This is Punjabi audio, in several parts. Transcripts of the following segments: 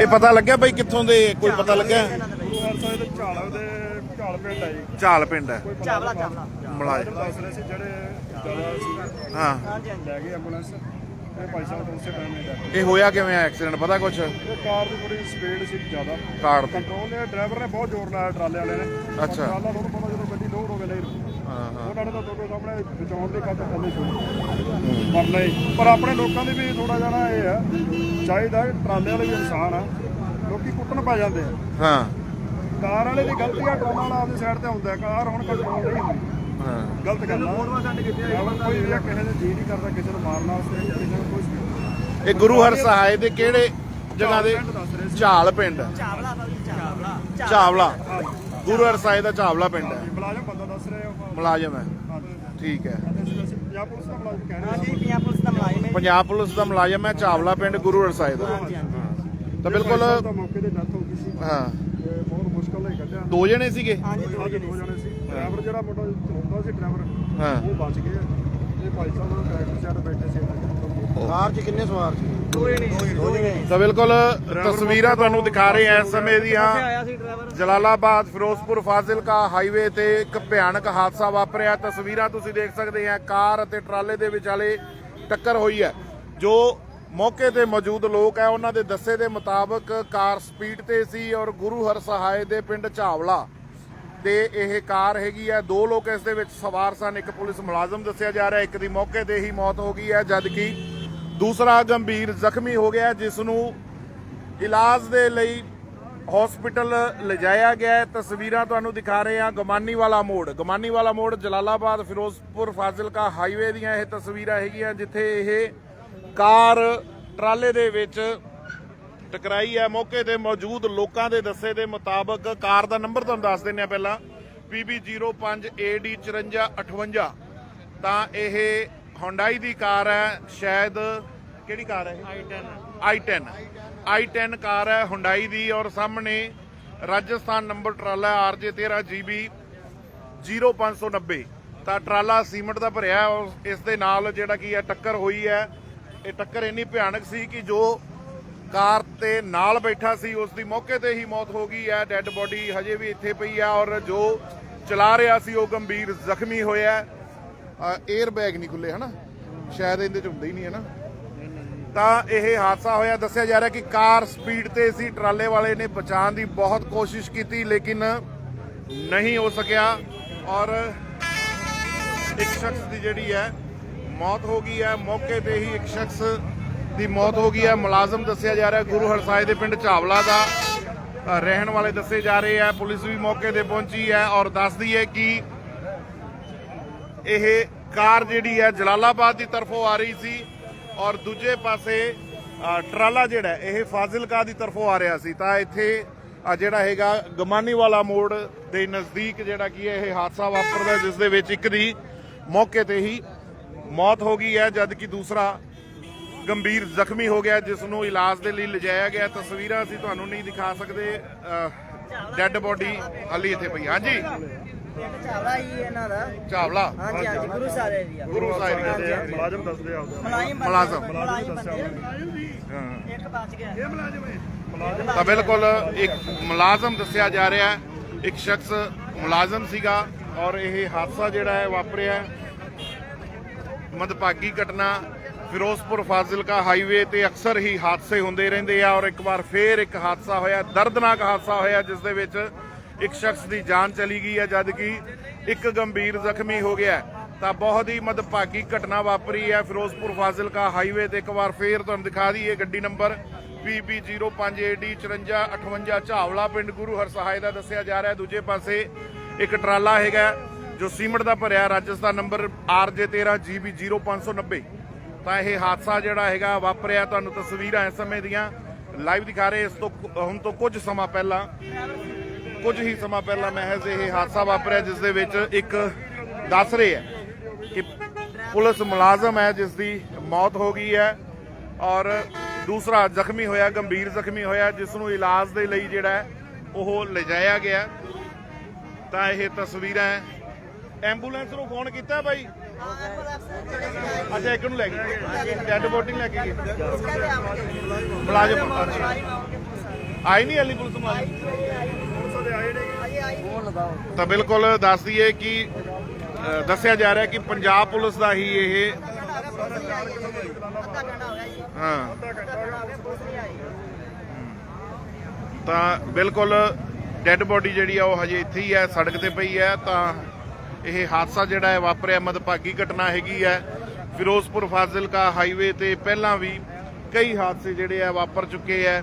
ਇਹ ਪਤਾ ਲੱਗਿਆ ਬਈ ਕਿੱਥੋਂ ਦੇ ਕੋਈ ਪਤਾ ਲੱਗਿਆ? ਗੁਰੂ ਹਰਸਾਏ ਦੇ ਝਾਲ ਦੇ ਝਾਲ ਪਿੰਡ ਹੈ ਜੀ। ਝਾਲ ਪਿੰਡ ਹੈ। ਚਾਵਲਾ ਚਾਵਲਾ ਮੁਲਾਜ਼ਮ ਦੱਸ ਰਹੇ ਸੀ ਜਿਹੜੇ ਜ਼ਿਆਦਾ ਸੀ। ਹਾਂ। ਹਾਂਜੀ ਹਾਂਜੀ ਲੈ ਗਏ ਐਂਬੂਲੈਂਸ ਤੇ ਭਾਈ ਸਾਹਿਬ ਤੋਂ ਉਸੇ ਟਾਈਮ ਹੀ ਲੈ ਇਹ ਹੋਇਆ ਕਿਵੇਂ ਆ? ਐਕਸੀਡੈਂਟ ਪਤਾ ਕੁਛ? ਇਹ ਕਾਰ ਦੀ ਥੋੜੀ ਸਪੀਡ ਸੀ ਜ਼ਿਆਦਾ। ਕਾਰ ਦੀ। ਕੰਟਰੋਲ ਨੇ ਡਰਾਈਵਰ ਨੇ ਬਹੁਤ ਜ਼ੋਰ ਲਾਇਆ ਟਰਾਲੇ ਵਾਲੇ ਨੇ। ਅੱਛਾ। ਟਰਾਲਾ ਤੁਹਾਨੂੰ ਪਤਾ ਜਦੋਂ ਗੱਡੀ ਲੋਡ ਹੋਵੇ ਨਹੀਂ ਰੁਕਦੀ। ਹਾਂ ਹਾਂ। ਉਹਨਾਂ ਨੇ ਤਾਂ ਤੁਹਾਡੇ ਸਾਹਮਣੇ ਬਚਾਉਣ ਦੀ ਖਾਤਰ ਥੱਲੇ ਛੋੜੀ ਪਰ ਨਹੀਂ ਪਰ ਆਪਣੇ ਲੋਕਾਂ ਦੀ ਵੀ ਥੋੜਾ ਨਾ ਇਹ ਆ ਚਾਹੀਦਾ ਕਿ ਟਰਾਲੇ ਵਾਲੇ ਵੀ ਇਨਸਾਨ ਆ ਲੋਕੀ ਕੁੱਟਣ ਪੈ ਜਾਂਦੇ ਆ। ਹਾਂ। ਕਾਰ ਵਾਲੇ ਦੀ ਗਲਤੀ ਆ ਟਰਾਲਾ ਵਾਲਾ ਆਪਦੀ ਸਾਈਡ ਤੇ ਹੁੰਦਾ ਕਾਰ ਹੁਣ ਕੰਟਰੋਲ ਨਹੀਂ ਹੁੰਦੀ। ਹਾਂ। ਗਲਤ ਗੱਲ ਆ। ਡਰਾਈਵਰ ਕੋਈ ਵੀ ਕਿਸੇ ਦੇ ਜੀ ਨਹੀਂ ਕਰਦਾ ਕਿਸੇ ਨੂੰ ਮਾਰਨ ਵਾਸਤੇ ਕਿਸੇ ਨੂੰ ਕੁਝ ਨਹੀਂ ਇਹ ਗੁਰੂ ਹਰ ਸਹਾਏ ਦੇ ਕਿਹੜੇ ਜਗ੍ਹਾ ਦੇ? ਝਾਲ ਪਿੰਡ। ਚਾਵਲਾ ਝਾਵਲਾ। ਗੁਰੂ ਹਰ ਸਹਾਏ ਦਾ ਝਾਵਲਾ ਪਿੰਡ ਹੈ। ਮੁਲਾਜ਼ਮ ਹੋ। ਠੀਕ ਹੈ। ਪੰਜਾਬ ਪੁਲਿਸ ਦਾ ਮੁਲਾਜ਼ਮ ਕਹਿ ਰਹੇ ਹਾਂਜੀ ਪੰਜਾਬ ਪੁਲਿਸ ਦਾ ਮੁਲਾਜ਼ਮ ਹੈ ਪੰਜਾਬ ਪੁਲਿਸ ਦਾ ਮੁਲਾਜ਼ਮ ਹੈ ਝਾਵਲਾ ਪਿੰਡ ਗੁਰੂ ਹਰ ਸਹਾਏ ਦਾ। ਹਾਂਜੀ ਹਾਂਜੀ। ਤਾਂ ਬਿਲਕੁਲ ਭਾਈ ਸਾਹਿਬ ਤਾਂ ਮੌਕੇ ਤੇ ਡੈਥ ਹੋ ਗਈ ਸੀ। ਹਾਂ। ਤੇ ਬਹੁਤ ਮੁਸ਼ਕਲ ਨਾਲ ਹੀ ਕੱਢਿਆ। ਦੋ ਜਣੇ ਸੀਗੇ। ਹਾਂਜੀ ਦੋ ਜਣੇ ਦੋ ਜਣੇ ਸੀ। ਡਰਾਈਵਰ ਜਿਹੜਾ ਮੁੰਡਾ ਚਲਾਉਂਦਾ ਸੀ ਡਰਾਈਵਰ ਹਾਂ। ਉਹ ਬਚ ਗਏ ਤੇ ਭਾਈ ਸਾਹਿਬ ਉਹ ਟਰੈਕਟਰ ਸਾਈਡ ਬੈਠੇ ਸੀ ਇਹਨਾਂ ਕਾਰ 'ਚ ਕਿੰਨੇ ਸਵਾਰ ਸੀ? ਦੋ ਜਣੇ। ਤਾਂ ਬਿਲਕੁਲ ਤਸਵੀਰਾਂ ਤੁਹਾਨੂੰ ਦਿਖਾ ਰਹੇ ਇਸ ਸਮੇਂ ਦੀਆਂ। ਜਲਾਲਾਬਾਦ ਫਿਰੋਜ਼ਪੁਰ ਫਾਜ਼ਿਲਕਾ ਹਾਈਵੇ ਤੇ ਇੱਕ ਭਿਆਨਕ ਹਾਦਸਾ ਵਾਪਰਿਆ। ਤਸਵੀਰਾਂ ਤੁਸੀਂ ਦੇਖ ਸਕਦੇ ਆ ਕਾਰ ਅਤੇ ਟਰਾਲੇ ਦੇ ਵਿਚਾਲੇ ਟੱਕਰ ਹੋਈ ਹੈ। ਜੋ ਮੌਕੇ ਤੇ ਮੌਜੂਦ ਲੋਕ ਹੈ ਉਹਨਾਂ ਦੇ ਦੱਸੇ ਦੇ ਮੁਤਾਬਕ ਕਾਰ ਸਪੀਡ ਤੇ ਸੀ ਔਰ ਗੁਰੂ ਹਰ ਸਹਾਏ ਦੇ ਪਿੰਡ ਝਾਵਲਾ ਤੇ ਇਹ ਕਾਰ ਹੈਗੀ ਹੈ ਦੋ ਲੋਕ ਇਸ ਦੇ ਵਿੱਚ ਸਵਾਰ ਸਨ, ਇੱਕ ਪੁਲਿਸ ਮੁਲਾਜ਼ਮ ਦੱਸਿਆ ਜਾ ਰਿਹਾ, ਇੱਕ ਦੀ ਮੌਕੇ ਤੇ ਹੀ ਮੌਤ ਹੋ ਗਈ ਹੈ, ਜਦਕਿ ਦੂਸਰਾ ਗੰਭੀਰ ਜ਼ਖਮੀ ਹੋ ਗਿਆ ਜਿਸ ਨੂੰ ਇਲਾਜ ਦੇ ਲਈ ਹਸਪੀਟਲ ਲਿਜਾਇਆ ਗਿਆ ਤਸਵੀਰਾਂ ਤੁਹਾਨੂੰ ਦਿਖਾ ਰਹੇ ਹਾਂ ਗਮਾਨੀ ਵਾਲਾ ਮੋੜ। ਗਮਾਨੀ ਵਾਲਾ ਮੋੜ, ਜਲਾਲਾਬਾਦ, ਫਿਰੋਜ਼ਪੁਰ, ਫਾਜ਼ਿਲਕਾ ਹਾਈਵੇ ਦੀਆਂ ਇਹ ਤਸਵੀਰਾਂ ਹੈਗੀਆਂ, ਜਿੱਥੇ ਇਹ ਕਾਰ ਟਰਾਲੇ ਦੇ ਵਿੱਚ ਟਕਰਾਈ ਹੈ। ਮੌਕੇ ਤੇ ਮੌਜੂਦ ਲੋਕਾਂ ਦੇ ਦੱਸੇ ਦੇ ਮੁਤਾਬਕ ਕਾਰ ਦਾ ਨੰਬਰ ਤੁਹਾਨੂੰ ਦੱਸ ਦਿੰਨੇ ਆ ਪਹਿਲਾਂ। PB05AD5458 ਤਾਂ ਇਹ Hyundai ਦੀ ਕਾਰ ਹੈ। ਸ਼ਾਇਦ ਕਿਹੜੀ ਕਾਰ ਹੈ i10 i10 i10 ਕਾਰ ਹੈ Hyundai ਦੀ ਔਰ ਸਾਹਮਣੇ ਰਾਜਸਥਾਨ ਨੰਬਰ ਟਰਾਲਾ RJ13GB 0590 ਤਾਂ ਟਰਾਲਾ ਸੀਮੈਂਟ ਦਾ ਭਰਿਆ ਇਸ ਦੇ ਨਾਲ ਜਿਹੜਾ ਕੀ ਹੈ ਟੱਕਰ ਹੋਈ ਹੈ। ਇਹ ਟੱਕਰ ਇੰਨੀ ਭਿਆਨਕ ਸੀ ਕਿ ਜੋ ਕਾਰ ਤੇ ਨਾਲ ਬੈਠਾ ਸੀ, ਉਸ ਦੀ ਮੌਕੇ ਤੇ ਹੀ ਮੌਤ ਹੋ ਗਈ ਹੈ। ਡੈੱਡ ਬੋਡੀ ਹਜੇ ਵੀ ਇੱਥੇ ਪਈ ਹੈ ਔਰ ਜੋ ਚਲਾ ਰਿਹਾ ਸੀ, ਉਹ ਗੰਭੀਰ ਜ਼ਖਮੀ ਹੋਇਆ 에ਅਰ ਬੈਗ ਨਹੀਂ ਖੁੱਲੇ ਹਨਾ? ਸ਼ਾਇਦ ਇਹਦੇ ਚ ਹੁੰਦੇ ਹੀ ਨਹੀਂ ਹੈ ਨਾ ਤਾਂ ਇਹ ਹਾਦਸਾ ਹੋਇਆ। ਦੱਸਿਆ ਜਾ ਰਿਹਾ ਕਿ ਕਾਰ ਸਪੀਡ ਤੇ ਸੀ, ਟਰਾਲੇ ਵਾਲੇ ਨੇ ਬਚਾਉਣ ਦੀ ਬਹੁਤ ਕੋਸ਼ਿਸ਼ ਕੀਤੀ, ਲੇਕਿਨ ਨਹੀਂ ਹੋ ਸਕਿਆ। ਔਰ ਇੱਕ ਸ਼ਖਸ ਦੀ ਜਿਹੜੀ ਹੈ, ਮੌਤ ਹੋ ਗਈ ਹੈ। ਮੌਕੇ ਤੇ ਹੀ ਇੱਕ ਸ਼ਖਸ ਦੀ ਮੌਤ ਹੋ ਗਈ ਹੈ। ਮੁਲਾਜ਼ਮ ਦੱਸਿਆ ਜਾ ਰਿਹਾ ਗੁਰੂ ਹਰਸਾਏ ਦੇ ਪਿੰਡ ਝਾਵਲਾ ਦਾ ਰਹਿਣ ਵਾਲੇ ਦੱਸੇ ਜਾ ਰਹੇ ਹੈ। ਪੁਲਿਸ ਵੀ ਮੌਕੇ ਤੇ ਪਹੁੰਚੀ ਹੈ ਔਰ ਦੱਸਦੀ ਹੈ ਕਿ ਇਹ ਕਾਰ ਜਿਹੜੀ ਹੈ ਜਲਾਲਾਬਾਦ ਦੀ ਤਰਫੋਂ ਆ ਰਹੀ ਸੀ ਔਰ ਦੂਜੇ ਪਾਸੇ ਟਰਾਲਾ ਜਿਹੜਾ ਇਹ ਫਾਜ਼ਿਲਕਾ ਦੀ ਤਰਫੋਂ ਆ ਰਿਹਾ ਸੀ। ਤਾਂ ਇੱਥੇ ਜਿਹੜਾ ਹੈਗਾ ਗਮਾਨੀ ਵਾਲਾ ਮੋੜ ਦੇ ਨਜ਼ਦੀਕ ਜਿਹੜਾ ਕੀ ਹੈ ਇਹ ਹਾਦਸਾ ਵਾਪਰਦਾ ਜਿਸ ਦੇ ਵਿੱਚ ਇੱਕ ਦੀ ਮੌਕੇ ਤੇ ਹੀ ਮੌਤ ਹੋ ਗਈ ਹੈ ਜਦ ਕਿ ਦੂਸਰਾ ਗੰਭੀਰ ਜ਼ਖਮੀ ਹੋ ਗਿਆ ਜਿਸ ਨੂੰ ਇਲਾਜ ਦੇ ਲਈ ਲਿਜਾਇਆ ਗਿਆ। ਤਸਵੀਰਾਂ ਅਸੀਂ ਤੁਹਾਨੂੰ ਨਹੀਂ ਦਿਖਾ ਸਕਦੇ। ਡੈੱਡ ਬੋਡੀ ਹਾਲੀ ਇੱਥੇ ਪਈ ਹਾਂਜੀ। ਚਾਵਲਾ ਹੀ ਇਹਨਾਂ ਦਾ। ਚਾਵਲਾ ਹਾਂਜੀ ਹਾਂਜੀ ਗੁਰੂ ਸਾਹਿਬ ਏਰੀਆ ਗੁਰੂ ਸਾਹਿਬ ਹਾਂਜੀ, ਦੇ। ਹਾਂਜੀ। ਮੁਲਾਜ਼ਮ ਦੱਸਦੇ ਆ ਉਹਦਾ ਮੁਲਾਜ਼ਮ ਬੰਦੇ- ਮੁਲਾਜ਼ਮ। ਮੁਲਾਜ਼ਮ ਬੰਦੇ ਹਾਂ। ਇੱਕ ਬਚ ਗਿਆ। ਤਾਂ ਬਿਲਕੁਲ ਇੱਕ ਮੁਲਾਜ਼ਮ ਦੱਸਿਆ ਜਾ ਰਿਹਾ ਇੱਕ ਸ਼ਖਸ ਮੁਲਾਜ਼ਮ ਸੀਗਾ ਔਰ ਇਹ ਹਾਦਸਾ ਜਿਹੜਾ ਹੈ ਵਾਪਰਿਆ। ਮੰਦਭਾਗੀ ਘਟਨਾ ਫਿਰੋਜ਼ਪੁਰ ਫਾਜ਼ਿਲਕਾ ਹਾਈਵੇ ਤੇ ਅਕਸਰ ਹੀ ਹਾਦਸੇ ਹੁੰਦੇ ਰਹਿੰਦੇ ਆ ਔਰ ਇੱਕ ਵਾਰ ਫੇਰ ਇੱਕ ਹਾਦਸਾ ਹੋਇਆ, ਦਰਦਨਾਕ ਹਾਦਸਾ ਹੋਇਆ, ਜਿਸ ਦੇ ਵਿੱਚ ਇੱਕ ਸ਼ਖਸ ਦੀ ਜਾਨ ਚਲੀ ਗਈ ਹੈ ਜਦਕਿ ਇੱਕ ਗੰਭੀਰ ਜ਼ਖਮੀ ਹੋ ਗਿਆ ਤਾਂ ਬਹੁਤ ਹੀ ਮੰਦਭਾਗੀ ਘਟਨਾ ਵਾਪਰੀ ਹੈ ਫਿਰੋਜ਼ਪੁਰ ਫਾਜ਼ਿਲਕਾ ਹਾਈਵੇ ਤੇ। ਇੱਕ ਵਾਰ ਫੇਰ ਤੁਹਾਨੂੰ ਦਿਖਾ ਦਈਏ ਗੱਡੀ ਨੰਬਰ PB05AD 5458 ਝਾਵਲਾ ਪਿੰਡ ਗੁਰੂ ਹਰਸਹਾਏ ਦਾ ਦੱਸਿਆ ਜਾ ਰਿਹਾ ਦੂਜੇ ਪਾਸੇ ਇੱਕ ਟਰਾਲਾ ਹੈਗਾ ਜੋ ਸੀਮਟ ਦਾ ਭਰਿਆ, ਰਾਜਸਥਾਨ ਨੰਬਰ RJ13GB 0590 ਤਾਂ ਇਹ ਹਾਦਸਾ ਜਿਹੜਾ ਹੈਗਾ ਵਾਪਰਿਆ ਤੁਹਾਨੂੰ ਤਸਵੀਰਾਂ ਇਸ ਸਮੇਂ ਦੀਆਂ। ਲਾਈਵ ਦਿਖਾ ਰਹੇ ਇਸ ਤੋਂ ਹੁਣ ਤੋਂ ਕੁਝ ਸਮਾਂ ਪਹਿਲਾਂ। ਕੁਝ ਹੀ ਸਮਾਂ ਪਹਿਲਾਂ ਮਹਿਜ਼ ਇਹ ਹਾਦਸਾ ਵਾਪਰਿਆ ਜਿਸ ਦੇ ਵਿੱਚ ਇੱਕ ਦੱਸ ਰਹੇ ਹੈ ਕਿ ਪੁਲਿਸ ਮੁਲਾਜ਼ਮ ਹੈ ਜਿਸ ਦੀ ਮੌਤ ਹੋ ਗਈ ਹੈ ਔਰ ਦੂਸਰਾ ਜ਼ਖਮੀ ਹੋਇਆ, ਗੰਭੀਰ ਜ਼ਖਮੀ ਹੋਇਆ, ਜਿਸ ਨੂੰ ਇਲਾਜ ਦੇ ਲਈ ਜਿਹੜਾ ਉਹ ਲਿਜਾਇਆ ਗਿਆ। ਤਾਂ ਇਹ ਤਸਵੀਰਾਂ ਐਂਬੂਲੈਂਸ ਨੂੰ ਫੋਨ ਕੀਤਾ ਬਾਈ। ਅੱਛਾ ਇੱਕ ਨੂੰ ਲੈ ਗਏ। ਡੈੱਡ ਬੋਡੀ ਲੈ ਕੇ ਗਏ। ਮੁਲਾਜ਼ਮ ਅੱਛਾ ਆਈ ਨਹੀਂ ਹਾਲੀ ਪੁਲਿਸ ਮੁਲਾਜ਼ਮ? ਤਾਂ ਬਿਲਕੁਲ ਦੱਸ ਦਈਏ ਕਿ ਅ, ਦੱਸਿਆ ਜਾ ਰਿਹਾ ਕਿ ਪੰਜਾਬ ਪੁਲਿਸ ਦਾ ਹੀ ਇਹ ਹਾਂ। ਤਾਂ ਬਿਲਕੁਲ ਡੈੱਡ ਬੋਡੀ ਜਿਹੜੀ ਆ ਉਹ ਹਜੇ ਇੱਥੇ ਹੀ ਹੈ ਸੜਕ ਤੇ ਪਈ ਹੈ ਤਾਂ ਇਹ ਹਾਦਸਾ ਜਿਹੜਾ ਹੈ ਵਾਪਰਿਆ, ਮਦਭਾਗੀ ਘਟਨਾ ਹੈਗੀ ਹੈ। ਫਿਰੋਜ਼ਪੁਰ ਫਾਜ਼ਿਲਕਾ ਹਾਈਵੇ ਤੇ ਪਹਿਲਾਂ ਵੀ ਕਈ ਹਾਦਸੇ ਜਿਹੜੇ ਆ ਵਾਪਰ ਚੁੱਕੇ ਹੈ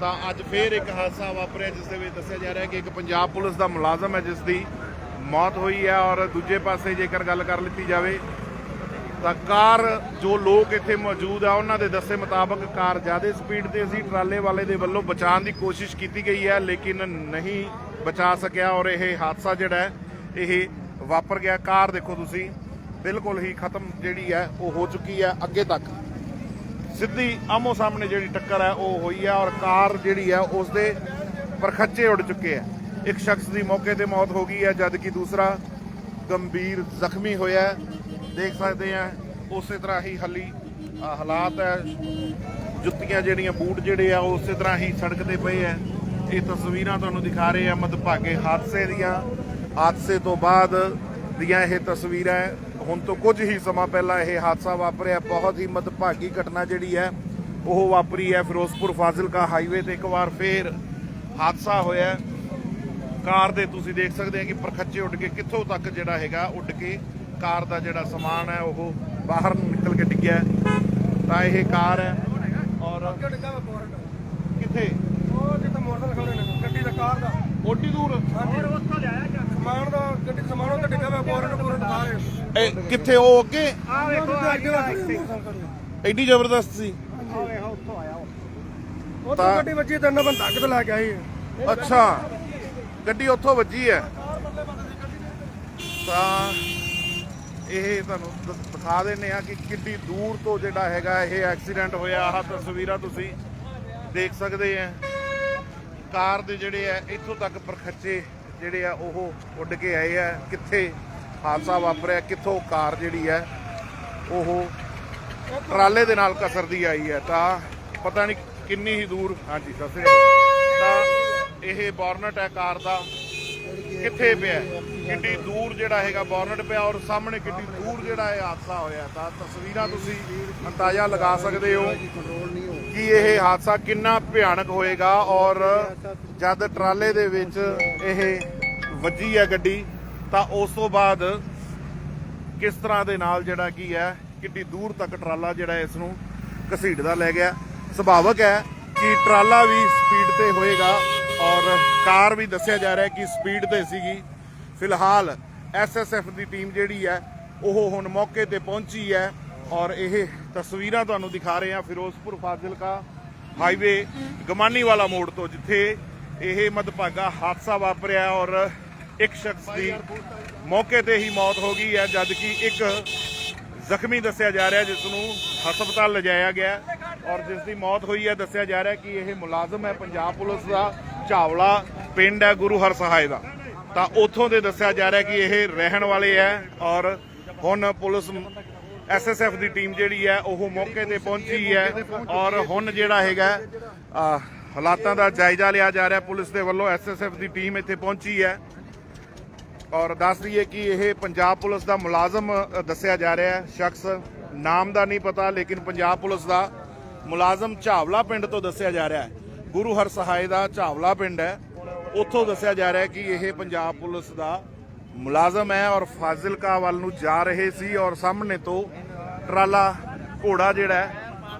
ਤਾਂ ਅੱਜ ਫੇਰ ਇੱਕ ਹਾਦਸਾ ਵਾਪਰਿਆ, ਜਿਸ ਦੇ ਵਿੱਚ ਦੱਸਿਆ ਜਾ ਰਿਹਾ ਕਿ ਇੱਕ ਪੰਜਾਬ ਪੁਲਿਸ ਦਾ ਮੁਲਾਜ਼ਮ ਹੈ, ਜਿਸ ਦੀ ਮੌਤ ਹੋਈ ਹੈ ਔਰ ਦੂਜੇ ਪਾਸੇ ਜੇਕਰ ਗੱਲ ਕਰ ਲਿੱਤੀ ਜਾਵੇ, ਤਾਂ ਕਾਰ ਜੋ ਲੋਕ ਇੱਥੇ ਮੌਜੂਦ ਆ, ਉਹਨਾਂ ਦੇ ਦੱਸੇ ਮੁਤਾਬਕ ਕਾਰ ਜ਼ਿਆਦਾ ਸਪੀਡ ਤੇ ਸੀ। ਟਰਾਲੇ ਵਾਲੇ ਦੇ ਵੱਲੋਂ ਬਚਾਉਣ ਦੀ ਕੋਸ਼ਿਸ਼ ਕੀਤੀ ਗਈ ਹੈ, ਲੇਕਿਨ ਨਹੀਂ ਬਚਾ ਸਕਿਆ ਔਰ ਇਹ ਹਾਦਸਾ ਜਿਹੜਾ ਇਹ ਵਾਪਰ ਗਿਆ, ਕਾਰ ਦੇਖੋ ਤੁਸੀਂ, ਬਿਲਕੁਲ ਹੀ ਖਤਮ ਜਿਹੜੀ ਹੈ, ਉਹ ਹੋ ਚੁੱਕੀ ਹੈ ਅੱਗੇ ਤੱਕ। ਸਿੱਧੀ ਆਮੋ ਸਾਹਮਣੇ ਜਿਹੜੀ ਟੱਕਰ ਹੈ, ਉਹ ਹੋਈ ਹੈ ਔਰ ਕਾਰ ਜਿਹੜੀ ਹੈ, ਉਸ ਦੇ ਪਰਖੱਚੇ ਉੱਡ ਚੁੱਕੇ ਹੈ। ਇੱਕ ਸ਼ਖਸ ਦੀ ਮੌਕੇ ਤੇ ਮੌਤ ਹੋ ਗਈ ਹੈ ਜਦ ਕਿ ਦੂਸਰਾ ਗੰਭੀਰ ਜ਼ਖਮੀ ਹੋਇਆ ਹੈ। ਦੇਖ ਸਕਦੇ ਆ ਉਸੇ ਤਰ੍ਹਾਂ ਹੀ ਹੱਲੀ ਹਾਲਾਤ ਹੈ। ਜੁੱਤੀਆਂ ਜਿਹੜੀਆਂ, ਬੂਟ ਜਿਹੜੇ ਆ ਉਹ ਉਸੇ ਤਰ੍ਹਾਂ ਹੀ ਸੜਕ ਤੇ ਪਏ ਆ ਇਹ ਤਸਵੀਰਾਂ ਤੁਹਾਨੂੰ ਦਿਖਾ ਰਹੇ ਆ ਮਦਭਾਗੇ ਹਾਦਸੇ ਦੀਆਂ। ਹਾਦਸੇ ਤੋਂ ਬਾਅਦ ਦੀਆਂ ਇਹ ਤਸਵੀਰਾਂ ਹੈ। ਹੁਣ ਤੋਂ ਕੁਝ ਹੀ ਸਮਾਂ ਪਹਿਲਾਂ ਇਹ ਹਾਦਸਾ ਵਾਪਰਿਆ। ਬਹੁਤ ਹੀ ਮਦਭਾਗੀ ਘਟਨਾ ਜਿਹੜੀ ਹੈ ਉਹ ਵਾਪਰੀ ਹੈ ਫਿਰੋਜ਼ਪੁਰ ਫਾਜ਼ਿਲਕਾ ਹਾਈਵੇ ਤੇ। ਇੱਕ ਵਾਰ ਫੇਰ ਹਾਦਸਾ ਹੋਇਆ। ਕਾਰ ਦੇ ਤੁਸੀਂ ਦੇਖ ਸਕਦੇ ਆ ਕਿ ਪਰਖੱਚੇ ਉੱਡ ਕੇ ਕਿੱਥੋਂ ਤੱਕ ਜਿਹੜਾ ਹੈਗਾ ਉੱਡ ਕੇ ਕਾਰ ਦਾ ਜਿਹੜਾ ਸਮਾਨ ਹੈ ਉਹ ਬਾਹਰ ਨਿਕਲ ਕੇ ਡਿੱਗਿਆ। ਤਾਂ ਇਹ ਕਾਰ ਹੈ ਔਰ ਕਿੱਥੇ? ਉਹ ਜਿੱਥੇ ਮੋਟਰਸਾਈਕਲ ਖੜੇ ਨੇ ਗੱਡੀ ਦਾ ਕਾਰ ਦਾ। ਓਡੀ ਦੂਰ? ਹੋਰ ਉੱਥੋਂ ਲਿਆਇਆ ਸਮਾਨ ਦਾ ਗੱਡੀ ਦਾ ਸਮਾਨ ਉੱਤੇ ਡਿੱਗਾ ਹੋਇਆ ਬੋਰਨ ਬੋਰਨ ਸਾਰੇ ਇਹ ਕਿੱਥੇ ਉਹ ਅੱਗੇ? ਆ ਵੇਖੋ ਅੱਗੇ ਐਡੀ ਜ਼ਬਰਦਸਤ ਸੀ। ਆ ਵੇਖੋ ਉੱਥੋਂ ਆਇਆ ਉਹ। ਉਹ ਤਾਂ- ਗੱਡੀ ਵੱਜੀ ਤੇ ਇਹਨਾਂ ਬੰਦਾ ਕਿਤੇ ਲੈ ਕੇ ਆਈ ਹੈ ਅੱਛਾ। ਗੱਡੀ ਉੱਥੋਂ ਵੱਜੀ ਹੈ। ਤਾਂ ਇਹ ਤੁਹਾਨੂੰ ਦ- ਦਿਖਾ ਦਿੰਨੇ ਆ ਕਿ ਕਿੰਨੀ ਦੂਰ ਤੋਂ ਜਿਹੜਾ ਹੈਗਾ ਇਹ ਐਕਸੀਡੈਂਟ ਹੋਇਆ। ਆਹ ਤਸਵੀਰਾਂ ਤੁਸੀਂ ਦੇਖ ਸਕਦੇ ਆ। ਕਾਰ ਦੇ ਜਿਹੜੇ ਆ ਇੱਥੋਂ ਤੱਕ ਪਰਖੱਚੇ ਜਿਹੜੇ ਆ ਉਹ ਉੱਡ ਕੇ ਆਏ ਆ, ਕਿੱਥੇ ਹਾਦਸਾ ਵਾਪਰਿਆ, ਕਿੱਥੋਂ ਕਾਰ ਜਿਹੜੀ ਹੈ ਉਹ ਟਰਾਲੇ ਦੇ ਨਾਲ ਕਸਰਦੀ ਆਈ ਹੈ ਤਾਂ ਪਤਾ ਨਹੀਂ ਕਿੰਨੀ ਹੀ ਦੂਰ, ਹਾਂਜੀ, ਸਤਿ ਸ੍ਰੀ ਤਾਂ ਇਹ ਬੋਰਨਟ ਹੈ ਕਾਰ ਦਾ, ਕਿੱਥੇ ਪਿਆ? ਕਿੰਨੀ ਦੂਰ ਜਿਹੜਾ ਹੈਗਾ ਬੋਰਨਟ ਪਿਆ ਔਰ ਸਾਹਮਣੇ ਕਿੰਨੀ ਦੂਰ ਜਿਹੜਾ ਇਹ ਹਾਦਸਾ ਹੋਇਆ। ਤਾਂ ਤਸਵੀਰਾਂ ਤੁਸੀਂ ਅੰਦਾਜ਼ਾ ਲਗਾ ਸਕਦੇ ਹੋ ਕਿ ਇਹ ਹਾਦਸਾ ਕਿੰਨਾ ਭਿਆਨਕ ਹੋਏਗਾ ਔਰ ਜਦ ਟਰਾਲੇ ਦੇ ਵਿੱਚ ਇਹ ਵੱਜੀ ਹੈ ਗੱਡੀ, ਤਾਂ ਉਸ ਤੋਂ ਬਾਅਦ ਕਿਸ ਤਰ੍ਹਾਂ ਦੇ ਨਾਲ ਜਿਹੜਾ ਕੀ ਹੈ, ਕਿੰਨੀ ਦੂਰ ਤੱਕ ਟਰਾਲਾ ਜਿਹੜਾ ਇਸ ਨੂੰ ਘਸੀੜਦਾ ਲੈ ਗਿਆ। ਸੁਭਾਵਕ ਹੈ ਕਿ ਟਰਾਲਾ ਵੀ ਸਪੀਡ ਤੇ ਹੋਏਗਾ ਔਰ ਕਾਰ ਵੀ ਦੱਸਿਆ ਜਾ ਰਿਹਾ ਕਿ ਸਪੀਡ ਤੇ ਸੀਗੀ। ਫਿਲਹਾਲ ਐਸਐਸਐਫ ਦੀ ਟੀਮ ਜਿਹੜੀ ਹੈ, ਉਹ ਹੁਣ ਮੌਕੇ ਤੇ ਪਹੁੰਚੀ ਹੈ ਔਰ ਇਹ ਤਸਵੀਰਾਂ ਤੁਹਾਨੂੰ ਦਿਖਾ ਰਹੇ ਹਾਂ ਫਿਰੋਜ਼ਪੁਰ ਫਾਜ਼ਿਲਕਾ ਹਾਈਵੇ ਗਮਾਨੀ ਵਾਲਾ ਮੋੜ ਤੋਂ, ਜਿੱਥੇ ਇਹ ਮਦਭਾਗਾ ਹਾਦਸਾ ਵਾਪਰਿਆ ਔਰ ਇੱਕ ਸ਼ਖਸ ਦੀ ਮੌਕੇ ਤੇ ਹੀ ਮੌਤ ਹੋ ਗਈ ਹੈ ਜਦਕਿ ਇੱਕ ਜ਼ਖਮੀ ਦੱਸਿਆ ਜਾ ਰਿਹਾ, ਜਿਸ ਨੂੰ ਹਸਪਤਾਲ ਲਿਜਾਇਆ ਗਿਆ ਔਰ ਜਿਸ ਦੀ ਮੌਤ ਹੋਈ ਹੈ, ਦੱਸਿਆ ਜਾ ਰਿਹਾ ਕਿ ਇਹ ਮੁਲਾਜ਼ਮ ਹੈ, ਪੰਜਾਬ ਪੁਲਿਸ ਦਾ ਝਾਵਲਾ ਪਿੰਡ ਹੈ ਗੁਰੂ ਹਰ ਸਹਾਇ ਦਾ। ਤਾਂ ਉੱਥੋਂ ਦੇ ਦੱਸਿਆ ਜਾ ਰਿਹਾ ਕਿ ਇਹ ਰਹਿਣ ਵਾਲੇ ਹੈ ਔਰ ਹੁਣ ਪੁਲਿਸ ਐਸਐਸਐਫ ਦੀ ਟੀਮ ਜਿਹੜੀ ਹੈ, ਉਹ ਮੌਕੇ ਤੇ ਪਹੁੰਚੀ ਹੈ ਔਰ ਹੁਣ ਜਿਹੜਾ ਹੈਗਾ ਹਾਲਾਤਾਂ ਦਾ ਜਾਇਜ਼ਾ ਲਿਆ ਜਾ ਰਿਹਾ ਪੁਲਿਸ ਦੇ ਵੱਲੋਂ ਐਸਐਸਐਫ ਦੀ ਟੀਮ ਇੱਥੇ ਪਹੁੰਚੀ ਹੈ। ਔਰ ਦੱਸ ਦਈਏ ਕਿ ਇਹ ਪੰਜਾਬ ਪੁਲਿਸ ਦਾ ਮੁਲਾਜ਼ਮ ਦੱਸਿਆ ਜਾ ਰਿਹਾ ਹੈ। ਸ਼ਖਸ ਨਾਮ ਦਾ ਨਹੀਂ ਪਤਾ, ਲੇਕਿਨ ਪੰਜਾਬ ਪੁਲਿਸ ਦਾ ਮੁਲਾਜ਼ਮ ਝਾਵਲਾ ਪਿੰਡ ਤੋਂ ਦੱਸਿਆ ਜਾ ਰਿਹਾ ਹੈ। ਗੁਰੂ ਹਰ ਸਹਾਇ ਦਾ ਝਾਵਲਾ ਪਿੰਡ ਹੈ। ਉੱਥੋਂ ਦੱਸਿਆ ਜਾ ਰਿਹਾ ਹੈ ਕਿ ਇਹ ਪੰਜਾਬ ਪੁਲਿਸ ਦਾ ਮੁਲਾਜ਼ਮ ਹੈ ਔਰ ਫਾਜ਼ਿਲਕਾ ਵੱਲ ਨੂੰ ਜਾ ਰਹੇ ਸੀ ਔਰ ਸਾਹਮਣੇ ਤੋਂ ਟਰਾਲਾ ਘੋੜਾ ਜਿਹੜਾ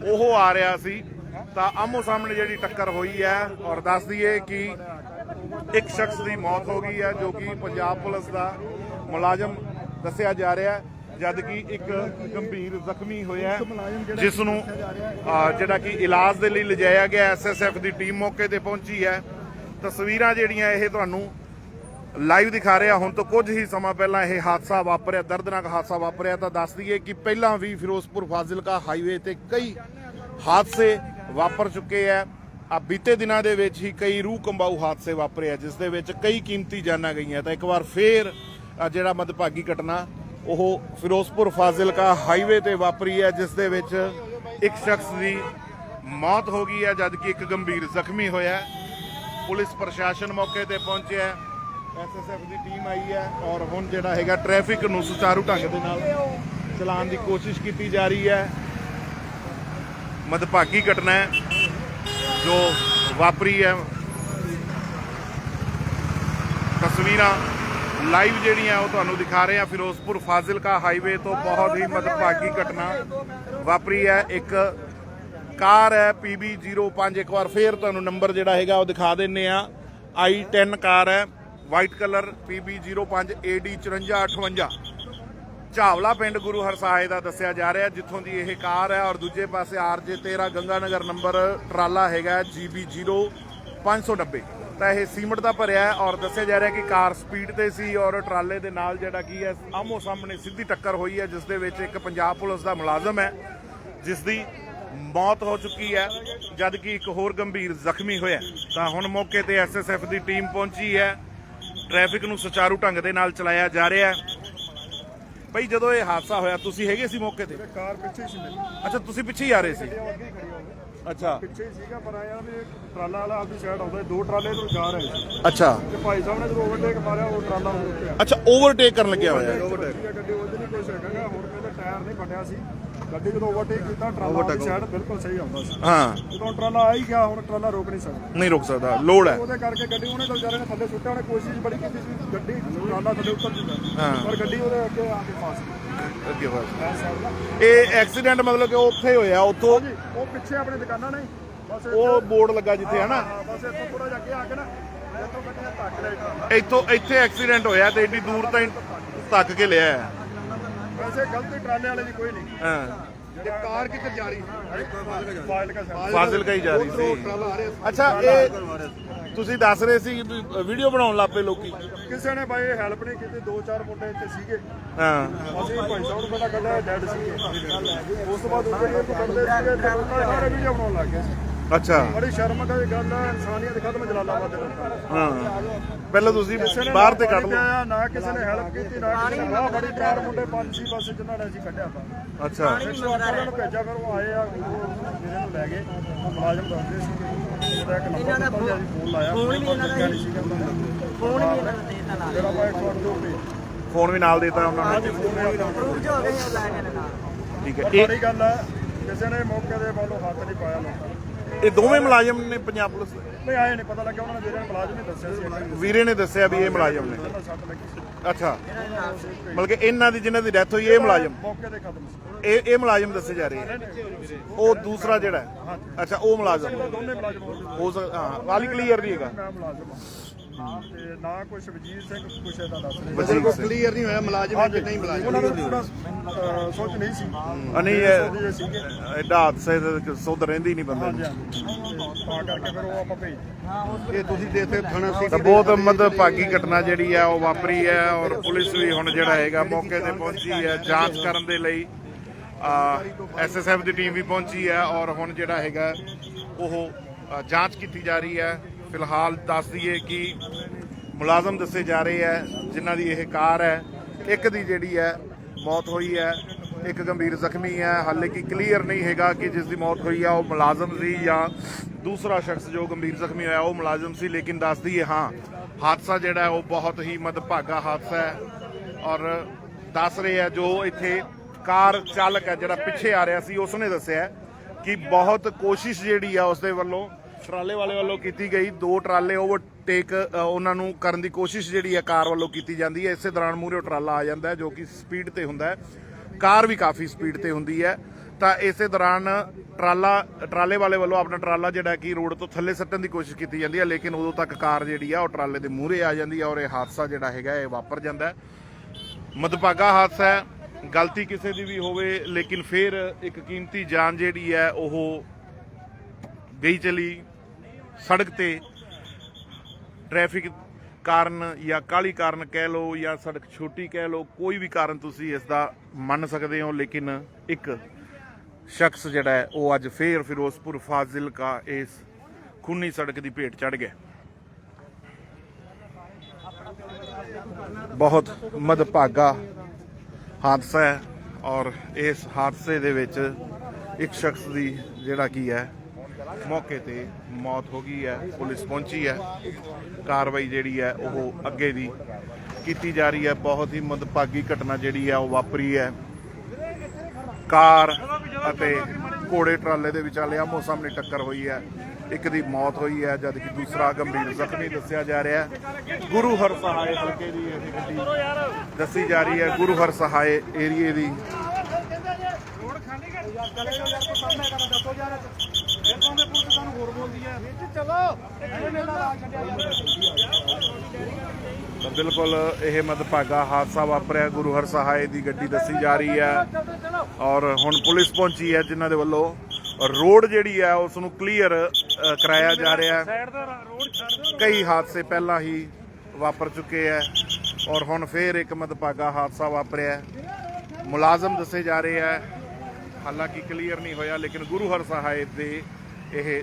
ਉਹ ਆ ਰਿਹਾ ਸੀ। ਤਾਂ ਆਮੋ ਸਾਹਮਣੇ ਜਿਹੜੀ ਟੱਕਰ ਹੋਈ ਹੈ ਔਰ ਦੱਸ ਦਈਏ ਕਿ ਇੱਕ ਸ਼ਖਸ ਦੀ ਮੌਤ ਹੋ ਗਈ ਹੈ ਜੋ ਕਿ ਪੰਜਾਬ ਪੁਲਿਸ ਦਾ ਮੁਲਾਜ਼ਮ ਦੱਸਿਆ ਜਾ ਰਿਹਾ ਹੈ ਜਦ ਕਿ ਇੱਕ ਗੰਭੀਰ ਜ਼ਖਮੀ ਹੋਇਆ ਹੈ, ਜਿਸ ਨੂੰ ਜਿਹੜਾ ਕਿ ਇਲਾਜ ਦੇ ਲਈ ਲਿਜਾਇਆ ਗਿਆ ਐਸਐਸਐਫ ਦੀ ਟੀਮ ਮੌਕੇ ਤੇ ਪਹੁੰਚੀ ਹੈ। ਤਸਵੀਰਾਂ ਜਿਹੜੀਆਂ ਇਹ ਤੁਹਾਨੂੰ ਲਾਈਵ ਦਿਖਾ ਰਿਹਾ ਹੁਣ ਤੋਂ ਕੁਝ ਹੀ ਸਮਾਂ ਪਹਿਲਾਂ ਇਹ ਹਾਦਸਾ ਵਾਪਰਿਆ ਦਰਦਨਾਕ ਹਾਦਸਾ ਵਾਪਰਿਆ ਤਾਂ ਦੱਸ ਦਈਏ ਕਿ ਪਹਿਲਾਂ ਵੀ ਫਿਰੋਜ਼ਪੁਰ ਫਾਜ਼ਿਲਕਾ ਹਾਈਵੇ ਤੇ ਕਈ ਹਾਦਸੇ ਵਾਪਰ ਚੁੱਕੇ ਆ ਆ ਬੀਤੇ ਦਿਨਾਂ ਦੇ ਵਿੱਚ ਹੀ ਕਈ ਰੂਹ ਕੰਬਾਊ ਹਾਦਸੇ ਵਾਪਰੇ ਆ, ਜਿਸ ਦੇ ਵਿੱਚ ਕਈ ਕੀਮਤੀ ਜਾਨਾਂ ਗਈਆਂ। ਤਾਂ ਇੱਕ ਵਾਰ ਫੇਰ ਜਿਹੜਾ ਮਦਭਾਗੀ ਘਟਨਾ, ਉਹ ਫਿਰੋਜ਼ਪੁਰ ਫਾਜ਼ਿਲਕਾ ਹਾਈਵੇ ਤੇ ਵਾਪਰੀ ਹੈ, ਜਿਸ ਦੇ ਵਿੱਚ ਇੱਕ ਸ਼ਖਸ ਦੀ ਮੌਤ ਹੋ ਗਈ ਹੈ, ਜਦਕਿ ਇੱਕ ਗੰਭੀਰ ਜ਼ਖਮੀ ਹੋਇਆ ਪੁਲਿਸ ਪ੍ਰਸ਼ਾਸਨ ਮੌਕੇ ਤੇ ਪਹੁੰਚਿਆ ਐਸਐਸਐਫ ਦੀ ਟੀਮ ਆਈ ਹੈ ਔਰ ਹੁਣ ਜਿਹੜਾ ਹੈਗਾ ਟ੍ਰੈਫਿਕ ਨੂੰ ਸੁਚਾਰੂ ਢੰਗ ਦੇ ਨਾਲ ਚਲਾਉਣ ਦੀ ਕੋਸ਼ਿਸ਼ ਕੀਤੀ ਜਾ ਰਹੀ ਹੈ। ਮਦਭਾਗੀ ਘਟਨਾ ਹੈ। ਜੋ ਵਾਪਰੀ ਹੈ। ਤਸਵੀਰਾਂ ਲਾਈਵ ਜਿਹੜੀਆਂ ਉਹ ਤੁਹਾਨੂੰ ਦਿਖਾ ਰਹੇ ਆ ਫਿਰੋਜ਼ਪੁਰ ਫਾਜ਼ਿਲਕਾ ਹਾਈਵੇ ਤੋਂ ਬਹੁਤ ਹੀ ਮਦਭਾਗੀ ਘਟਨਾ ਵਾਪਰੀ ਹੈ। ਇੱਕ ਕਾਰ ਹੈ PB05 ਇੱਕ ਵਾਰ ਫੇਰ ਤੁਹਾਨੂੰ ਨੰਬਰ ਜਿਹੜਾ ਹੈਗਾ ਉਹ ਦਿਖਾ ਦਿੰਨੇ ਆ i10 ਕਾਰ ਹੈ। ਵਾਈਟ ਕਲਰ PB05 AD 5458 ਝਾਵਲਾ ਪਿੰਡ ਗੁਰੂ ਹਰਸਾਏ ਦਾ ਦੱਸਿਆ ਜਾ ਰਿਹਾ, ਜਿੱਥੋਂ ਦੀ ਇਹ ਕਾਰ ਹੈ ਔਰ ਦੂਜੇ ਪਾਸੇ ਆਰਜੇ 13 ਗੰਗਾਨਗਰ ਨੰਬਰ ਟਰਾਲਾ ਹੈਗਾ GB0 590 ਤਾਂ ਇਹ ਸੀਮਟ ਦਾ ਭਰਿਆ ਔਰ ਦੱਸਿਆ ਜਾ ਰਿਹਾ ਕਿ ਕਾਰ ਸਪੀਡ ਤੇ ਸੀ ਔਰ ਟਰਾਲੇ ਦੇ ਨਾਲ ਜਿਹੜਾ ਕੀ ਹੈ ਆਮੋ ਸਾਹਮਣੇ ਸਿੱਧੀ ਟੱਕਰ ਹੋਈ ਹੈ, ਜਿਸ ਦੇ ਵਿੱਚ ਇੱਕ ਪੰਜਾਬ ਪੁਲਿਸ ਦਾ ਮੁਲਾਜ਼ਮ ਹੈ, ਜਿਸ ਦੀ ਮੌਤ ਹੋ ਚੁੱਕੀ ਹੈ, ਜਦ ਕਿ ਇੱਕ ਹੋਰ ਗੰਭੀਰ ਜ਼ਖਮੀ ਹੋਇਆ ਤਾਂ ਹੁਣ ਮੌਕੇ ਤੇ ਐਸਐਸਐਫ ਦੀ ਟੀਮ ਪਹੁੰਚੀ ਹੈ, ਟ੍ਰੈਫਿਕ ਨੂੰ ਸੁਚਾਰੂ ਢੰਗ ਦੇ ਨਾਲ ਚਲਾਇਆ ਜਾ ਰਿਹਾ ਹੈ। ਭਾਈ ਜਦੋਂ ਇਹ ਹਾਦਸਾ ਹੋਇਆ ਤੁਸੀਂ ਹੈਗੇ ਸੀ ਮੌਕੇ ਤੇ? ਕਾਰ ਪਿੱਛੇ ਸੀ ਮੇਰੀ। ਅੱਛਾ ਤੁਸੀਂ ਪਿੱਛੇ ਹੀ ਆ ਰਹੇ ਸੀ? ਉਹ ਅੱਗੇ ਹੀ ਖੜੀ ਹੋਵੇ ਅੱਛਾ। ਪਿੱਛੇ ਹੀ ਸੀਗਾ ਪਰ ਆਇਆ ਵੀ ਟਰਾਲਾ ਵਾਲਾ ਆਪਦੀ ਸਾਈਡ ਆਉਂਦਾ ਸੀ, ਦੋ ਟਰਾਲੇ ਤੋਂ ਜਾ ਰਹੇ ਸੀ। ਅੱਛਾ। ਤੇ ਭਾਈ ਸਾਹਿਬ ਨੇ ਜਦੋਂ ਓਵਰਟੇਕ ਮਾਰਿਆ ਉਹ ਟਰਾਲਾ ਹੋ ਰੁਕਿਆ ਅੱਛਾ ਓਵਰਟੇਕ ਕਰਨ ਲੱਗਿਆ ਹੋਇਆ। ਹੈ। ਗੱਡੀ ਉਹਦੇ ਨਹੀਂ ਕੋਈ ਸਕੇਗਾ ਹੁਣ ਪਹਿਲੇ ਟਾਇਰ ਨਹੀਂ ਫਟਿਆ ਸੀ। ਗੱਡੀ ਜਦੋਂ ਓਵਰਟੇਕ ਕੀਤਾ ਟਰਾਲਾ ਦੀ ਸਾਈਡ ਬਿਲਕੁਲ ਸਹੀ ਆਉਂਦਾ ਸੀ। ਹਾਂ। ਜਦੋਂ ਟਰਾਲਾ ਆ ਹੀ ਗਿਆ ਹੁਣ ਟਰਾਲਾ ਰੋਕ ਨਹੀਂ ਸਕਦਾ। ਨਹੀਂ ਰੁਕ ਸਕਦਾ ਲੋਡ ਹੈ। ਉਹਦੇ ਕਰਕੇ ਗੱਡੀ ਉਹਨੇ ਵਿਚਾਰੇ ਨੇ ਥੱਲੇ ਸੁੱਟਿਆ ਉਹਨੇ ਕੋਸ਼ਿਸ਼ ਬੜੀ ਕੀਤੀ ਸੀ ਗੱਡੀ ਟਰਾਲਾ ਥੱਲੇ ਉੱਤਰ ਜੂਗਾ ਹਾਂ। ਪਰ ਗੱਡੀ ਉਹਦੇ ਅੱਗੇ ਆ ਕੇ ਫਸ ਗਈ। ਅੱਗੇ ਬਸ ਐ ਸਾਈਡ ਦਾ ਇਹ ਐਕਸੀਡੈਂਟ ਮਤਲਬ ਕਿ ਉੱਥੇ ਹੋਇਆ ਉੱਥੋਂ? ਜੀ ਉਹ ਪਿੱਛੇ ਆਪਣੇ ਦੁਕਾਨਾਂ ਨੇ। ਬਸ ਉਹ ਬੋਰਡ ਲੱਗਾ ਜਿੱਥੇ ਹੈ ਨਾ? ਹਾਂ, ਬਸ ਇੱਥੋਂ ਥੋੜਾ ਜਿਹਾ ਅੱਗੇ ਆ ਕੇ ਨਾ ਇੱਥੋਂ ਗੱਡੀ ਨੇ ਧੱਕ ਲਿਆ ਟਰਾਲਾ ਇੱਥੋਂ ਇੱਥੇ ਐਕਸੀਡੈਂਟ ਹੋਇਆ ਤੇ ਏਡੀ ਦੂਰ ਤਾਈਂ ਧੱਕ ਕੇ ਲਿਆ ਹੈ। ਵੈਸੇ ਗਲਤੀ ਟਰਾਲੇ ਵਾਲੇ ਦੀ ਕੋਈ ਨਹੀਂ। ਹਾਂ। ਕਾਰ ਕਿੱਧਰ ਜਾ ਰਹੀ ਸੀ? ਫਾਈਲ ਕਾ ਸਾਈਡ ਫਾਜ਼ਿਲ ਹੀ ਜਾ ਰਹੀ ਸੀ। ਅੱਛਾ ਇਹ ਤੁਸੀਂ ਦੱਸ ਰਹੇ ਸੀ ਵੀਡੀਓ ਬਣਾਉਣ ਲੱਪੇ ਲੋਕੀ। ਕਿਸੇ ਨੇ ਬਾਈ ਹੈਲਪ ਨਹੀਂ ਕੀਤੀ ਦੋ ਚਾਰ ਮੁੰਡੇ ਇੱਥੇ ਸੀਗੇ। ਹਾਂ। ਅਸੀਂ ਭਾਈ ਸਾਹਿਬ ਨੂੰ ਪਤਾ ਕੱਢਿਆ ਡੈਡ ਸੀਗੇ। ਉਸ ਤੋਂ ਬਾਅਦ ਉਹ ਜਿਹੜੇ ਬੰਦੇ ਸੀਗੇ ਤੇ ਉਹਨਾਂ ਨੇ ਸਾਰੇ ਵੀਡੀਓ ਬਣਾਉਣ ਲੱਗ ਗਏ। ਸੀ ਅੱਛਾ। ਬੜੀ ਸ਼ਰਮ ਦੀ ਗੱਲ ਹੈ ਇਨਸਾਨੀਅਤ ਖਤਮ ਜਲਾਲਾਬਾਦ ਦੇ ਲੋਕਾਂ ਦੀ। ਹਾਂ। ਪਹਿਲਾਂ ਤੁਸੀਂ ਬਾਹਰ ਤੇ ਕੱਢ ਲਓ। ਨਾ ਕਿਸੇ ਨੇ ਹੈਲਪ ਕੀਤੀ ਨਾ ਕਿਸੇ ਨੇ ਆਹ ਬੜੀ ਚਾਰ ਮੁੰਡੇ ਪੰਜ ਸੀ ਬਸ ਜਿਨ੍ਹਾਂ ਨੇ ਅਸੀਂ ਕੱਢਿਆ ਤਾਂ ਅੱਛਾ। ਉਹਨਾਂ ਨੂੰ ਭੇਜਿਆ ਫਿਰ ਉਹ ਆਏ ਆ ਮੇਰੇ ਨੂੰ ਲੈ ਗਏ ਮੁਲਾਜ਼ਮ ਦੱਸਦੇ ਸੀ। ਉਹਦਾ ਇੱਕ ਨੰਬਰ ਫੋਨ ਲਾਇਆ। ਫੋਨ ਵੀ ਇਹਨਾਂ ਦਾ ਫੋਨ ਵੀ ਇਹਨਾਂ ਨੂੰ ਦੇ ਦਿੱਤਾ ਨਾਲ। ਫਿਰ ਆਪਾਂ 108 ਤੇ ਫੋਨ ਵੀ ਨਾਲ ਦੇਤਾ ਉਹਨਾਂ ਨੇ। ਫੋਨ ਪ੍ਰੂਫ ਜੋ ਹੋ ਗਏ ਉਹ ਲੈ ਗਏ ਨੇ ਨਾਲ। ਠੀਕ ਹੈ। ਇਹ ਗੱਲ ਹੈ ਕਿਸੇ ਨੇ ਮੌਕੇ ਦੇ ਵੱਲੋਂ ਹੱਥ ਨਹੀਂ ਪਾਇਆ ਲੋਕਾਂ ਨੂੰ। ਇਹ ਦੋਵੇਂ ਮੁਲਾਜ਼ਮ ਨੇ ਪੰਜਾਬ ਪੁਲਿਸ ਦੇ? ਨਹੀਂ ਆਏ ਨਹੀਂ ਪਤਾ ਲੱਗਿਆ ਉਹਨਾਂ ਨੇ ਜਿਹੜੇ ਮੁਲਾਜ਼ਮ ਨੇ ਦੱਸਿਆ ਸੀ ਵੀਰੇ ਨੇ ਦੱਸਿਆ ਵੀ ਇਹ ਮੁਲਾਜ਼ਮ ਨੇ। ਉਹਨਾਂ ਸੱਟ ਲੱਗੀ ਸੀ। ਅੱਛਾ। ਮਤਲਬ ਕਿ ਇਹਨਾਂ ਦੀ ਜਿਨ੍ਹਾਂ ਦੀ ਡੈਥ ਹੋਈ ਇਹ ਮੁਲਾਜ਼ਮ? ਮੌਕੇ ਤੇ ਖਤਮ ਸੀ। ਇਹ ਇਹ ਮੁਲਾਜ਼ਮ ਦੱਸੇ ਜਾ ਰਹੇ ਹੈ ਉਹ ਦੂਸਰਾ ਜਿਹੜਾ ਹੈ? ਅੱਛਾ ਉਹ ਮੁਲਾਜ਼ਮ। ਦੋਨੇ ਮੁਲਾਜ਼ਮ ਹੋ ਗਏ ਹੋ ਵਾਲੀ ਕਲੀਅਰ ਨਹੀਂ ਹੈਗਾ। ਮੈਂ ਮੁਲਾਜ਼ਮ ਹਾਂ। ਤੇ ਨਾ ਕੁਛ ਵਜੀਰ ਸਿੰਘ ਕੁਛ ਇਹਦਾ ਦੱਸ ਰਿਹਾ ਸਿੰਘ ਕਲੀਅਰ ਨਹੀਂ ਹੋਇਆ ਮੁਲਾਜ਼ਮ ਹੈ ਕਿ ਨਹੀਂ ਮੁਲਾਜ਼ਮ? ਉਹਨਾਂ ਨੂੰ ਪੂਰਾ ਅਹ, ਸੋਚ ਨਹੀਂ ਸੀ। ਆ ਨਹੀਂ ਇਹ ਸੀਗੇ। ਐਡਾ ਹਾਦਸੇ ਤੇ ਸੁੱਧ ਰਹਿੰਦੀ ਨਹੀਂ ਬੰਦੇ ਹਾਂਜੀ ਨੂੰ। ਹਾਂਜੀ ਤਾਂ ਕਰਕੇ ਫਿਰ ਉਹ ਆਪਾਂ ਭੇਜ ਇਹ ਤੁਸੀਂ ਦੇਖਦੇ ਥਾਣਾ ਤਾਂ ਸਿਟੀ ਬਹੁਤ ਮਦਭਾਗੀ ਘਟਨਾ ਜਿਹੜੀ ਹੈ ਉਹ ਵਾਪਰੀ ਹੈ ਔਰ ਪੁਲਿਸ ਵੀ ਹੁਣ ਜਿਹੜਾ ਹੈਗਾ ਮੌਕੇ ਤੇ ਪਹੁੰਚੀ ਹੈ ਜਾਂਚ ਕਰਨ ਦੇ ਲਈ ਐਸਐਸਐਫ ਦੀ ਟੀਮ ਵੀ ਪਹੁੰਚੀ ਹੈ ਔਰ ਹੁਣ ਜਿਹੜਾ ਹੈਗਾ ਉਹ ਅ, ਜਾਂਚ ਕੀਤੀ ਜਾ ਰਹੀ ਹੈ। ਫਿਲਹਾਲ ਦੱਸ ਦਈਏ ਕਿ ਮੁਲਾਜ਼ਮ ਦੱਸੇ ਜਾ ਰਹੇ ਹੈ ਜਿਨ੍ਹਾਂ ਦੀ ਇਹ ਕਾਰ ਹੈ, ਇੱਕ ਦੀ ਜਿਹੜੀ ਹੈ ਮੌਤ ਹੋਈ ਹੈ, ਇੱਕ ਗੰਭੀਰ ਜ਼ਖਮੀ ਹੈ, ਹਾਲੇ ਕਿ ਕਲੀਅਰ ਨਹੀਂ ਹੈਗਾ ਕਿ ਜਿਸ ਦੀ ਮੌਤ ਹੋਈ ਹੈ ਉਹ ਮੁਲਾਜ਼ਮ ਸੀ ਜਾਂ ਦੂਸਰਾ ਸ਼ਖਸ ਜੋ ਗੰਭੀਰ ਜ਼ਖਮੀ ਹੋਇਆ, ਉਹ ਮੁਲਾਜ਼ਮ ਸੀ, ਲੇਕਿਨ ਦੱਸ ਦਈਏ, ਹਾਂ, ਹਾਦਸਾ ਜਿਹੜਾ ਉਹ ਬਹੁਤ ਹੀ ਮਦਭਾਗਾ ਹਾਦਸਾ ਹੈ ਔਰ ਦੱਸ ਰਹੇ ਹੈ ਜੋ ਇੱਥੇ ਕਾਰ ਚਾਲਕ ਹੈ, ਜਿਹੜਾ ਪਿੱਛੇ ਆ ਰਿਹਾ ਸੀ, ਉਸਨੇ ਦੱਸਿਆ ਕਿ ਬਹੁਤ ਕੋਸ਼ਿਸ਼ ਜਿਹੜੀ ਆ ਉਸਦੇ ਵੱਲੋਂ ਟਰਾਲੇ ਵਾਲੇ ਵੱਲੋਂ ਕੀਤੀ ਗਈ ਦੋ ਟਰਾਲੇ ਓਵਰਟੇਕ ਉਹਨਾਂ ਨੂੰ ਕਰਨ ਦੀ ਕੋਸ਼ਿਸ਼ ਜਿਹੜੀ ਹੈ, ਕਾਰ ਵੱਲੋਂ ਕੀਤੀ ਜਾਂਦੀ ਹੈ। ਇਸੇ ਦੌਰਾਨ ਮੂਹਰੇ ਟਰਾਲਾ ਆ ਜਾਂਦਾ ਹੈ, ਜੋ ਕਿ ਸਪੀਡ ਤੇ ਹੁੰਦਾ ਹੈ। ਕਾਰ ਵੀ ਕਾਫੀ ਸਪੀਡ ਤੇ ਹੁੰਦੀ ਹੈ। ਤਾਂ ਇਸੇ ਦੌਰਾਨ ਟਰਾਲਾ, ਟਰਾਲੇ ਵਾਲੇ ਵੱਲੋਂ ਆਪਣਾ ਟਰਾਲਾ ਜਿਹੜਾ ਕਿ ਰੋਡ ਤੋਂ ਥੱਲੇ ਸੱਟਣ ਦੀ ਕੋਸ਼ਿਸ਼ ਕੀਤੀ ਜਾਂਦੀ ਹੈ, ਲੇਕਿਨ ਉਦੋਂ ਤੱਕ ਕਾਰ ਜਿਹੜੀ ਆ, ਉਹ ਟਰਾਲੇ ਦੇ ਮੂਹਰੇ ਆ ਜਾਂਦੀ ਹੈ ਔਰ ਇਹ ਹਾਦਸਾ ਜਿਹੜਾ ਹੈਗਾ, ਇਹ ਵਾਪਰ ਜਾਂਦਾ ਹੈ। ਮਦਭਾਗਾ ਹਾਦਸਾ ਹੈ। ਗਲਤੀ ਕਿਸੇ ਦੀ ਵੀ ਹੋਵੇ, ਲੇਕਿਨ ਫਿਰ ਇੱਕ ਕੀਮਤੀ ਜਾਨ ਜਿਹੜੀ ਹੈ, ਉਹ ਗਈ ਚਲੀ। ਸੜਕ ਤੇ ਟ੍ਰੈਫਿਕ ਕਾਰਨ ਜਾਂ ਕਾਲੀ ਕਾਰਨ ਕਹਿ ਲਓ ਜਾਂ ਸੜਕ ਛੋਟੀ ਕਹਿ ਲਓ, ਕੋਈ ਵੀ ਕਾਰਨ ਤੁਸੀਂ ਇਸ ਦਾ ਮੰਨ ਸਕਦੇ ਹੋ, ਲੇਕਿਨ ਇੱਕ ਸ਼ਖਸ ਜਿਹੜਾ ਹੈ, ਉਹ ਅੱਜ ਫੇਰ ਫਿਰੋਜ਼ਪੁਰ ਫਾਜ਼ਿਲਕਾ ਇਸ ਖੂਨੀ ਸੜਕ ਦੀ ਭੇਟ ਚੜ ਗਿਆ। ਬਹੁਤ ਮਦਭਾਗਾ ਹਾਦਸਾ ਹੈ ਔਰ ਇਸ ਹਾਦਸੇ ਦੇ ਵਿੱਚ ਇੱਕ ਸ਼ਖਸ ਦੀ ਜਿਹੜਾ ਕੀ ਹੈ ਮੌਕੇ ਤੇ ਮੌਤ ਹੋ ਗਈ ਹੈ, ਪੁਲਿਸ ਪਹੁੰਚੀ ਹੈ। ਕਾਰਵਾਈ ਜਿਹੜੀ ਹੈ, ਉਹ ਅੱਗੇ ਦੀ ਕੀਤੀ ਜਾ ਰਹੀ ਹੈ। ਬਹੁਤ ਹੀ ਮੰਦਭਾਗੀ ਘਟਨਾ ਜਿਹੜੀ ਹੈ, ਉਹ ਵਾਪਰੀ ਹੈ। ਕਾਰ ਅਤੇ ਘੋੜੇ ਟਰਾਲੇ ਦੇ ਵਿਚਾਲੇ ਆਮੋ ਸਾਹਮਣੇ ਟੱਕਰ ਹੋਈ ਹੈ। ਇੱਕ ਦੀ ਮੌਤ ਹੋਈ ਹੈ, ਜਦ ਕਿ ਦੂਸਰਾ ਗੰਭੀਰ ਜ਼ਖਮੀ ਦੱਸਿਆ ਜਾ ਰਿਹਾ ਹੈ। ਗੁਰੂ ਹਰ ਸਹਾਏ ਹਲਕੇ ਦੀ ਇਹ ਗੱਡੀ ਦੱਸੀ ਜਾ ਰਹੀ ਹੈ। ਗੁਰੂ ਹਰ ਸਹਾਏ ਏਰੀਏ ਦੀ ਰੋਡ ਖਾਲੀ ਕਰ। ਯਾਰ ਚਲੇ ਯਾਰ ਕੋਈ ਕੰਮ ਹੈ ਦੱਸੋ ਯਾਰ ਇਹ ਤੋਂ ਦੇ ਪੁਲਿਸ ਸਾਨੂੰ ਹੋਰ ਬੋਲਦੀ ਹੈ ਵੀਰ ਜੀ ਚਲੋ ਇਹ ਮੇਲਾ ਲਾ ਛੱਡਿਆ ਯਾਰ ਤਾਂ ਬਿਲਕੁਲ ਇਹ ਮੰਦਭਾਗਾ ਹਾਦਸਾ ਵਾਪਰਿਆ। ਗੁਰੂ ਹਰ ਸਹਾਏ ਦੀ ਗੱਡੀ ਦੱਸੀ ਜਾ ਰਹੀ ਹੈ। ਔਰ ਹੁਣ ਪੁਲਿਸ ਪਹੁੰਚੀ ਹੈ ਜਿਨ੍ਹਾਂ ਦੇ ਵੱਲੋਂ ਰੋਡ ਜਿਹੜੀ ਹੈ ਉਸ ਨੂੰ ਕਲੀਅਰ ਕਰਾਇਆ ਜਾ ਰਿਹਾ ਹੈ। ਕਈ ਹਾਦਸੇ ਪਹਿਲਾਂ ਹੀ ਵਾਪਰ ਚੁੱਕੇ ਹੈ। ਔਰ ਹੁਣ ਫੇਰ ਇੱਕ ਮੰਦਭਾਗਾ ਹਾਦਸਾ ਵਾਪਰਿਆ। ਮੁਲਾਜ਼ਮ ਦੱਸੇ ਜਾ ਰਹੇ ਹੈ। ਹਾਲਾਂਕਿ ਕਲੀਅਰ ਨਹੀਂ ਹੋਇਆ ਲੇਕਿਨ ਗੁਰੂ ਹਰ ਸਹਾਇ ਦੇ ਇਹ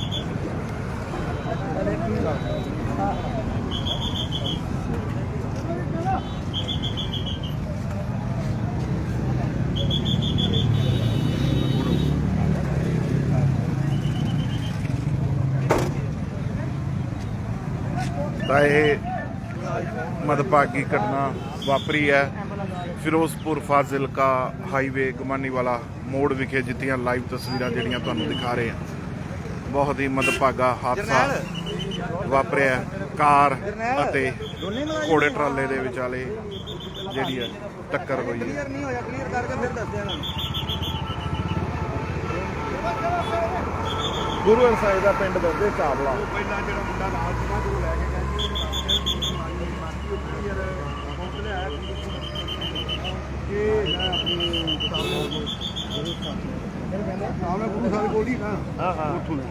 ਤਾਂ ਇਹ ਮਦਭਾਗੀ ਘਟਨਾ ਵਾਪਰੀ ਹੈ। ਫਿਰੋਜ਼ਪੁਰ ਫਾਜ਼ਿਲਕਾ ਹਾਈਵੇ ਗਮਾਨੀ ਵਾਲਾ ਮੋੜ ਵਿਖੇ ਜਿੱਤੀਆਂ ਲਾਈਵ ਤਸਵੀਰਾਂ ਜਿਹੜੀਆਂ ਤੁਹਾਨੂੰ ਦਿਖਾ ਰਹੇ ਹਾਂ। ਬਹੁਤ ਹੀ ਮਦਭਾਗਾ ਹਾਦਸਾ ਵਾਪਰਿਆ ਹੈ। ਕਾਰ ਅਤੇ ਘੋੜੇ ਟਰਾਲੇ ਦੇ ਵਿਚਾਲੇ ਜਿਹੜੀ ਹੈ ਟੱਕਰ ਹੋਈ ਹੈ। ਗੁਰੂ ਅਰਸਾਈ ਦਾ ਪਿੰਡ ਦੱਸਦੇ ਚਾਵਲਾ। ਪਹਿਲਾਂ ਜਿਹੜਾ ਮੁੰਡਾ ਨਾਲ ਸੀ ਨਾ ਲੈ ਕੇ ਗਿਆ ਹਾਂ ਮੈਂ ਗੁਰੂ ਸਾਹਿਬ ਕੋਲ ਹੀ ਨਾ ਹਾਂ ਹਾਂ ਉੱਥੋਂ ਲੈ